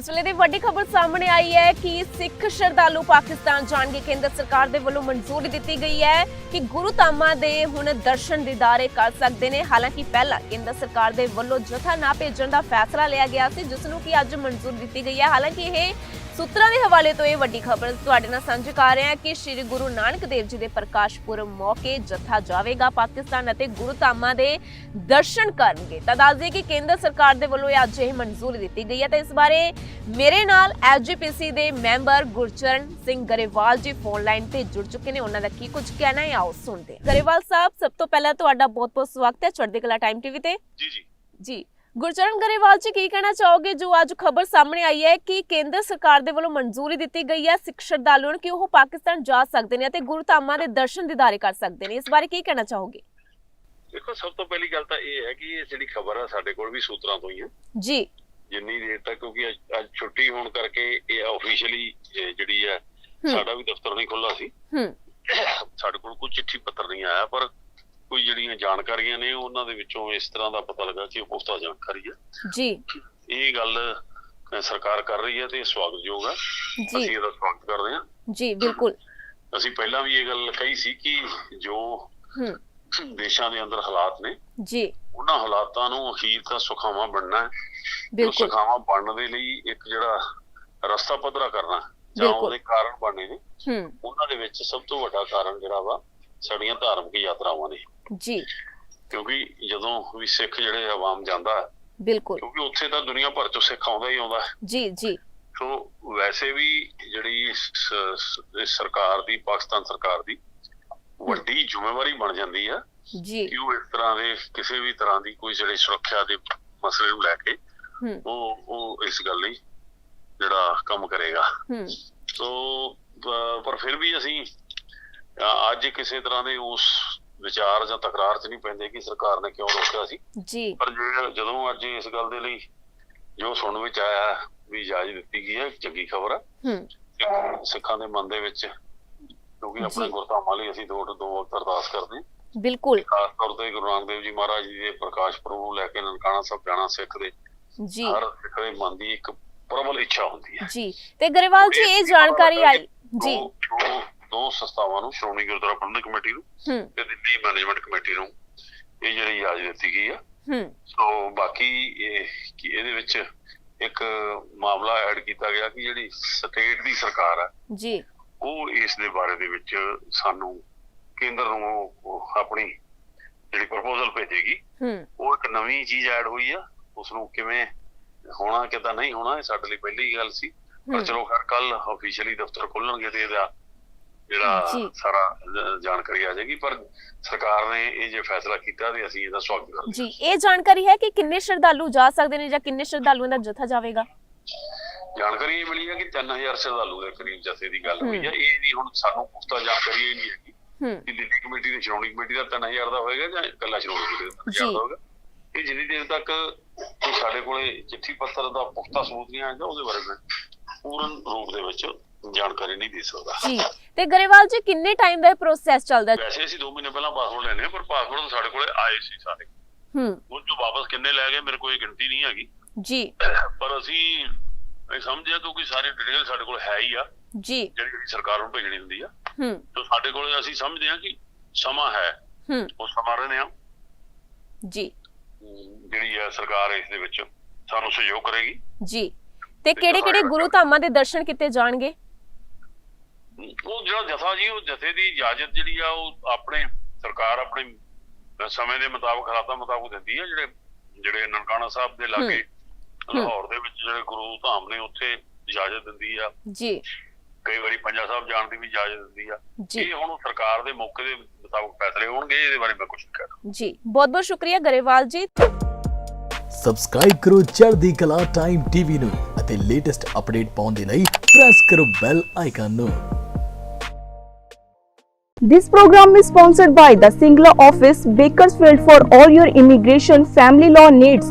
ਇਸ ਵੇਲੇ ਦੀ ਵੱਡੀ ਖਬਰ ਸਾਹਮਣੇ ਆਈ ਹੈ ਕਿ ਸਿੱਖ ਸ਼ਰਧਾਲੂ ਪਾਕਿਸਤਾਨ ਜਾਣਗੇ। ਕੇਂਦਰ ਸਰਕਾਰ ਦੇ ਵੱਲੋਂ ਮਨਜ਼ੂਰੀ ਦਿੱਤੀ ਗਈ ਹੈ ਕਿ ਗੁਰੂ ਧਾਮਾਂ ਦੇ ਹੁਣ ਦਰਸ਼ਨ ਦੀਦਾਰੇ ਕਰ ਸਕਦੇ ਨੇ। ਹਾਲਾਂਕਿ ਪਹਿਲਾਂ ਕੇਂਦਰ ਸਰਕਾਰ ਦੇ ਵੱਲੋਂ ਜਥਾ ਨਾ ਭੇਜਣ ਦਾ ਫੈਸਲਾ ਲਿਆ ਗਿਆ ਸੀ, ਜਿਸ ਨੂੰ ਕਿ ਅੱਜ ਮਨਜ਼ੂਰੀ ਦਿੱਤੀ ਗਈ ਹੈ। ਹਾਲਾਂਕਿ ਇਹ ਸੂਤਰਾਂ ਦੇ ਹਵਾਲੇ ਤੋਂ ਇਹ ਵੱਡੀ ਖਬਰ ਤੁਹਾਡੇ ਨਾਲ ਸਾਂਝੀ ਕਰ ਰਹੇ ਹਾਂ ਕਿ ਸ੍ਰੀ ਗੁਰੂ ਨਾਨਕ ਦੇਵ ਜੀ ਦੇ ਪ੍ਰਕਾਸ਼ ਪੁਰਬ ਮੌਕੇ ਜਥਾ ਜਾਵੇਗਾ ਪਾਕਿਸਤਾਨ ਅਤੇ ਗੁਰੂ ਧਾਮਾਂ ਦੇ ਦਰਸ਼ਨ ਕਰਨਗੇ। ਤਾਂ ਦੱਸ ਦਈਏ ਕਿ ਕੇਂਦਰ ਸਰਕਾਰ ਦੇ ਵੱਲੋਂ ਅੱਜ ਇਹ ਮਨਜ਼ੂਰੀ ਦਿੱਤੀ ਗਈ ਹੈ। ਤੇ ਇਸ ਬਾਰੇ ਮੇਰੇ ਨਾਲ ਐਸਜੀਪੀਸੀ ਦੇ ਮੈਂਬਰ ਗੁਰਚਰਨ ਸਿੰਘ ਗਰੇਵਾਲ ਜੀ ਫੋਨ ਲਾਈਨ ਤੇ ਜੁੜ ਚੁੱਕੇ ਨੇ। ਉਹਨਾਂ ਦਾ ਕੀ ਕੁਝ ਕਹਿਣਾ ਹੈ ਆਓ ਸੁਣਦੇ ਹਾਂ। ਗਰੇਵਾਲ ਸਾਹਿਬ ਸਭ ਤੋਂ ਪਹਿਲਾਂ ਤੁਹਾਡਾ ਬਹੁਤ-ਬਹੁਤ ਸਵਾਗਤ ਹੈ ਚੜ੍ਹਦੀ ਕਲਾ ਟਾਈਮ ਟੀਵੀ ਤੇ। ਜੀ ਜੀ। ਜੀ। ਗੁਰਚਰਨ ਗਰੇਵਾਲ ਜੀ ਕੀ ਕਹਿਣਾ ਚਾਹੋਗੇ? ਜੋ ਅੱਜ ਖਬਰ ਸਾਹਮਣੇ ਆਈ ਹੈ ਕਿ ਕੇਂਦਰ ਸਰਕਾਰ ਦੇ ਵੱਲੋਂ ਮਨਜ਼ੂਰੀ ਦਿੱਤੀ ਗਈ ਹੈ ਸਿੱਖ ਸ਼ਰਧਾਲੂਆਂ ਨੂੰ ਕਿ ਉਹ ਪਾਕਿਸਤਾਨ ਜਾ ਸਕਦੇ ਨੇ ਅਤੇ ਗੁਰੂ ਧਾਮਾਂ ਦੇ ਦਰਸ਼ਨ ਦੀਦਾਰੇ ਕਰ ਸਕਦੇ ਨੇ। ਇਸ ਬਾਰੇ ਕੀ ਕਹਿਣਾ ਚਾਹੋਗੇ? ਦੇਖੋ ਸਭ ਤੋਂ ਪਹਿਲੀ ਗੱਲ ਤਾਂ ਇਹ ਹੈ ਕਿ ਇਹ ਜਿਹੜੀ ਖਬਰ ਆ ਸਾਡੇ ਕੋਲ ਵੀ ਸੂਤਰਾਂ ਤੋਂ ਹੀ ਹੈ ਜੀ। ਜਿੰਨੀ ਦੇਰ ਤੱਕ ਕਿਉਂਕਿ ਅੱਜ- ਛੁੱਟੀ ਹੋਣ ਕਰਕੇ ਇਹ ਆਫੀਸ਼ੀਅਲੀ ਜਿਹੜੀ ਹੈ ਸਾਡਾ ਵੀ ਦਫ਼ਤਰ ਨਹੀਂ ਖੁੱਲਾ ਸੀ। ਹੂੰ। ਸਾਡੇ ਕੋਲ ਕੋਈ ਚਿੱਠੀ ਪੱਤਰ ਨਹੀਂ ਆਇਆ ਪਰ ਕੋਈ ਜਿਹੜੀਆਂ ਜਾਣਕਾਰੀਆਂ ਨੇ ਉਹਨਾਂ ਦੇ ਵਿੱਚੋਂ ਇਸ ਤਰ੍ਹਾਂ ਦਾ ਪਤਾ ਲੱਗਾ ਕਿ ਉਹ ਪੁਖਤਾ ਜਾਣਕਾਰੀ ਹੈ। ਜੀ। ਇਹ ਗੱਲ ਸਰਕਾਰ ਕਰ ਰਹੀ ਹੈ ਤੇ ਸਵਾਗਤਯੋਗ ਹੈ। ਅਸੀਂ ਇਹਦਾ ਸਵਾਗਤ ਕਰਦੇ ਹਾਂ। ਜੀ ਬਿਲਕੁਲ। ਅਸੀਂ ਪਹਿਲਾਂ ਵੀ ਇਹ ਗੱਲ ਕਹੀ ਸੀ ਕਿ ਜੋ ਦੇਸ਼ਾਂ ਦੇ ਅੰਦਰ ਹਾਲਾਤ ਨੇ। ਜੀ। ਉਹਨਾਂ ਹਾਲਾਤਾਂ ਨੂੰ ਅਖੀਰ ਤਾਂ ਸੁਖਾਵਾਂ ਬਣਨਾ ਹੈ। ਬਿਲਕੁਲ। ਸੁਖਾਵਾਂ ਬਣਨ ਦੇ ਲਈ ਇੱਕ ਜਿਹੜਾ ਰਸਤਾ ਪੱਧਰਾ ਕਰਨਾ ਜਾਂ। ਉਹਦੇ ਕਾਰਨ ਬਣਨੇ ਨੇ ਹੂੰ। ਉਹਨਾਂ ਦੇ ਵਿੱਚ ਸਭ ਤੋਂ ਵੱਡਾ ਕਾਰਨ ਜਿਹੜਾ ਵਾ ਸਾਡੀਆਂ ਧਾਰਮਿਕ ਯਾਤਰਾਵਾਂ ਨੇ। ਜੀ। ਕਿਉਂਕਿ ਜਦੋਂ ਵੀ ਸਿੱਖ ਜਿਹੜੇ ਆਵਾਮ ਜਾਂਦਾ ਬਿਲਕੁਲ। ਕਿਉਂਕਿ ਉੱਥੇ ਤਾਂ ਦੁਨੀਆ ਭਰ ਚੋਂ ਸਿੱਖ ਆਉਂਦਾ ਹੀ ਆਉਂਦਾ ਜੀ ਜੀ। ਸੋ ਵੈਸੇ ਵੀ ਜਿਹੜੀ ਸਰਕਾਰ ਦੀ ਪਾਕਿਸਤਾਨ ਸਰਕਾਰ ਦੀ ਵੱਡੀ ਜ਼ਿੰਮੇਵਾਰੀ ਬਣ ਜਾਂਦੀ ਆ ਜੀ। ਕਿ ਉਹ ਇਸ ਤਰ੍ਹਾਂ ਦੇ ਕਿਸੇ ਵੀ ਤਰ੍ਹਾਂ ਦੀ ਕੋਈ ਜਿਹੜੀ ਸੁਰੱਖਿਆ ਦੇ ਮਸਲੇ ਨੂੰ ਲੈ ਕੇ ਉਹ ਉਹ ਇਸ ਗੱਲ ਲਈ ਜਿਹੜਾ ਕੰਮ ਕਰੇਗਾ। ਹੂੰ। ਸੋ ਪਰ ਫਿਰ ਵੀ ਅਸੀਂ ਅੱਜ ਕਿਸੇ ਤਰ੍ਹਾਂ ਦੇ ਉਸ ਵਿਚਾਰ ਜਾਂ ਤਕਰਾਰ 'ਚ ਨਹੀਂ ਪੈਂਦੇ ਕਿ ਸਰਕਾਰ ਨੇ ਕਿਉਂ ਰੋਕਿਆ ਸੀ। ਜੀ। ਪਰ ਜਦੋਂ ਅੱਜ ਇਸ ਗੱਲ ਦੇ ਲਈ ਜੋ ਸੁਣਨ ਵਿੱਚ ਆਇਆ ਵੀ ਇਜਾਜ਼ਤ ਦਿੱਤੀ ਗਈ ਹੈ ਚੰਗੀ ਖਬਰ ਹੈ। ਸਿੱਖਾਂ ਦੇ ਮਨ ਦੇ ਵਿੱਚ ਕਿਉਂਕਿ ਆਪਣੇ। ਗੁਰਧਾਮਾਂ ਲਈ ਅਸੀਂ ਦੋ ਦੋ ਵਕਤ ਅਰਦਾਸ ਕਰਦੇ ਬਿਲਕੁਲ। ਖਾਸ ਤੌਰ ਤੇ ਗੁਰੂ ਨਾਨਕ ਦੇਵ ਜੀ ਮਹਾਰਾਜ ਜੀ ਦੇ ਪ੍ਰਕਾਸ਼ ਪੁਰਬ ਨੂੰ ਲੈ ਕੇ ਨਨਕਾਣਾ ਸਾਹਿਬ ਜਾਣਾ ਸਿੱਖ ਦੇ। ਜੀ। ਹਰ ਸਿੱਖ ਦੇ ਮਨ ਦੀ ਇੱਕ ਪ੍ਰਬਲ ਇੱਛਾ ਹੁੰਦੀ ਹੈ। ਜੀ। ਤੇ ਗਰੇਵਾਲ ਜੀ ਇਹ ਜਾਣਕਾਰੀ ਆਈ ਜੀ। ਦੋ- ਸੰਸਥਾਵਾਂ ਨੂੰ ਸ਼੍ਰੋਮਣੀ ਗੁਰਦੁਆਰਾ ਪ੍ਰਬੰਧਕ ਕਮੇਟੀ ਨੂੰ ਤੇ ਦਿੱਲੀ ਮੈਨੇਜਮੈਂਟ ਕਮੇਟੀ ਨੂੰ ਇਹ ਜਿਹੜੀ ਇਜਾਜ਼ਤ ਦਿੱਤੀ ਗਈ ਆ। ਹੂੰ। ਸੋ ਬਾਕੀ ਇਹ ਕਿ ਇਹਦੇ ਵਿੱਚ ਇੱਕ ਮਾਮਲਾ ਐਡ ਕੀਤਾ ਗਿਆ ਕਿ ਜਿਹੜੀ ਸਟੇਟ ਦੀ ਸਰਕਾਰ ਆ ਜੀ। ਉਹ ਇਸ ਦੇ ਬਾਰੇ ਦੇ ਵਿੱਚ ਸਾਨੂੰ ਕੇਂਦਰ ਨੂੰ ਆਪਣੀ ਜਿਹੜੀ ਪ੍ਰਪੋਜ਼ਲ ਭੇਜੇਗੀ ਹੂੰ ਉਹ ਇੱਕ ਨਵੀਂ ਚੀਜ਼ ਐਡ ਹੋਈ ਆ ਉਸ ਨੂੰ ਕਿਵੇਂ ਹੋਣਾ ਕਿਦਾਂ ਨਹੀਂ ਹੋਣਾ ਇਹ ਸਾਡੇ ਲਈ ਪਹਿਲੀ ਹੀ ਗੱਲ ਸੀ ਪਰ ਹੂੰ। ਚਲੋ ਖੈਰ ਕੱਲ ਅਫੀਸ਼ੀਅਲੀ ਦਫ਼ਤਰ ਖੁੱਲਣਗੇ ਤੇ ਇਹਦਾ ਜਿਹੜਾ। ਸਾਰਾ ਜਾਣਕਾਰੀ ਆ ਜਾਏਗੀ ਪਰ ਸਰਕਾਰ ਨੇ ਇਹ ਜੇ ਫੈਸਲਾ ਕੀਤਾ ਤੇ ਅਸੀਂ ਇਹਦਾ ਸਵਾਗਤ ਕਰਦੇ ਜੀ ਇਹ ਜਾਣਕਾਰੀ ਹੈ ਕਿ ਕਿੰਨੇ ਸ਼ਰਧਾਲੂ ਜਾ ਸਕਦੇ ਨੇ ਜਾਂ ਕਿੰਨੇ ਸ਼ਰਧਾਲੂਆਂ ਦਾ ਜਥਾ ਜਾਵੇਗਾ ਹਾਂ। ਜਾਣਕਾਰੀ ਇਹ ਮਿਲੀ ਹੈ ਕਿ 3000 ਸ਼ਰਧਾਲੂ ਦੇ ਕਰੀਬ ਜਥੇ ਦੀ ਗੱਲ ਹੋਈ ਹੂੰ। ਇਹ ਨਹੀਂ ਹੁਣ ਸਾਨੂੰ ਪੁਖਤਾ ਜਾਣਕਾਰੀ ਇਹ ਨਹੀਂ ਹੈਗੀ ਹੂੰ। ਕਿ ਦਿੱਲੀ ਕਮੇਟੀ ਤੇ ਸ਼੍ਰੋਮਣੀ ਕਮੇਟੀ ਦਾ 3000 ਦਾ ਹੋਏਗਾ ਜਾਂ ਇਕੱਲਾ ਸ਼੍ਰੋਮਣੀ ਕਮੇਟੀ ਦਾ 3000 ਜੀ। ਦਾ ਹੋਏਗਾ। ਇਹ ਜਿੰਨੀ ਦੇਰ ਤੱਕ ਕੋਈ ਸਾਡੇ ਕੋਲੇ ਚਿੱਠੀ ਪੱਤਰ ਦਾ ਪੁਖਤਾ ਸਬੂਤ ਨਹੀਂ ਆਏਗਾ ਉਹਦੇ ਬਾਰੇ ਮੈਂ ਪੂਰਨ ਰੂਪ ਦੇ ਵਿੱਚ ਜਾਣਕਾਰੀ ਨਹੀਂ ਦੇ ਸਕਦਾ। ਜੀ। ਤੇ ਗਰੇਵਾਲ ਜੀ ਕਿੰਨੇ ਟਾਈਮ ਦਾ ਇਹ ਪ੍ਰੋਸੈਸ ਚੱਲਦਾ? ਹੈ? ਵੈਸੇ ਅਸੀਂ 2 ਮਹੀਨੇ ਪਹਿਲਾਂ ਪਾਸਪੋਰਟ ਲੈਣੇ ਪਰ ਪਾਸਪੋਰਟ ਸਾਡੇ ਕੋਲੇ ਆਏ ਸੀ ਸਾਰੇ। ਹੂੰ। ਉਹ ਜੋ ਵਾਪਸ ਕਿੰਨੇ ਲੈ ਗਏ ਮੇਰੇ ਇਹ ਗਿਣਤੀ ਨਹੀਂ ਹੈਗੀ। ਜੀ। ਪਰ ਅਸੀਂ ਇਹ ਸਮਝਿਆ ਕਿਉਂਕਿ ਸਾਰੀ ਡਿਟੇਲ ਸਾਡੇ ਕੋਲ ਹੈ ਹੀ ਆ ਜੀ। ਜਿਹੜੀ ਅਸੀਂ ਸਰਕਾਰ ਨੂੰ ਭੇਜਣੀ ਹੁੰਦੀ ਆ। ਹੂੰ। ਤੇ ਸਾਡੇ ਕੋਲੇ ਅਸੀਂ ਸਮਝਦੇ ਹਾਂ ਕਿ ਸਮਾਂ ਹੈ ਹੂੰ। ਉਹ ਸਮਾਂ ਰਹੇ ਆ ਜੀ। ਜਿਹੜੀ ਹੈ ਸਰਕਾਰ ਇਸ ਦੇ ਵਿੱਚ ਸਾਨੂੰ ਸਹਿਯੋਗ ਕਰੇਗੀ। ਜੀ। ਤੇ ਕਿਹੜੇ ਕਿਹੜੇ ਗੁਰੂ ਧਾਮਾਂ ਦੇ ਦਰਸ਼ਨ ਕੀਤੇ ਜਾਣਗੇ? ਉਹ ਜਿਹੜਾ ਜਥਾ ਜੀ ਉਹ ਜਥੇ ਦੀ ਇਜਾਜ਼ਤ ਜਿਹੜੀ ਆ ਉਹ ਆਪਣੇ ਸਰਕਾਰ ਆਪਣੇ ਸਮੇਂ ਦੇ ਮੁਤਾਬਕ ਹਾਲਾਤਾਂ ਮੁਤਾਬਕ ਦਿੰਦੀ ਹੈ ਜਿਹੜੇ ਜਿਹੜੇ ਨਨਕਾਣਾ ਸਾਹਿਬ ਦੇ ਲਾਗੇ ਲਾਹੌਰ ਦੇ ਜਿਹੜੇ ਗੁਰੂ ਧਾਮ ਨੇ ਉੱਥੇ ਇਜਾਜ਼ਤ ਦਿੰਦੀ ਆ। ਜੀ। ਕਈ ਵਾਰੀ ਪੰਜਾ ਸਾਹਿਬ ਜਾਣ ਦੀ ਵੀ ਇਜਾਜ਼ਤ ਦਿੰਦੀ ਆ। ਜੀ। ਇਹ ਹੁਣ ਸਰਕਾਰ ਦੇ ਮੌਕੇ ਦੇ ਮੁਤਾਬਕ ਫੈਸਲੇ ਹੋਣਗੇ ਇਹਦੇ ਬਾਰੇ ਮੈਂ ਕੁਝ ਨਹੀਂ ਕਹਿ ਜੀ ਬਹੁਤ ਬਹੁਤ ਸ਼ੁਕਰੀਆ ਗਰੇਵਾਲ ਜੀ। ਸਬਸਕ੍ਰਾਈਬ ਕਰੋ ਚੜ੍ਹਦੀ ਕਲਾ ਟਾਈਮ ਟੀਵੀ ਨੂੰ ਅਤੇ ਲੇਟੈਸਟ ਅਪਡੇਟ ਪਾਉਣ ਦੇ ਲਈ ਪ੍ਰੈਸ ਕਰੋ ਬੈਲ ਆਈਕਨ ਨੂੰ। This program is sponsored by the Singla office, Bakersfield for all your immigration family law needs.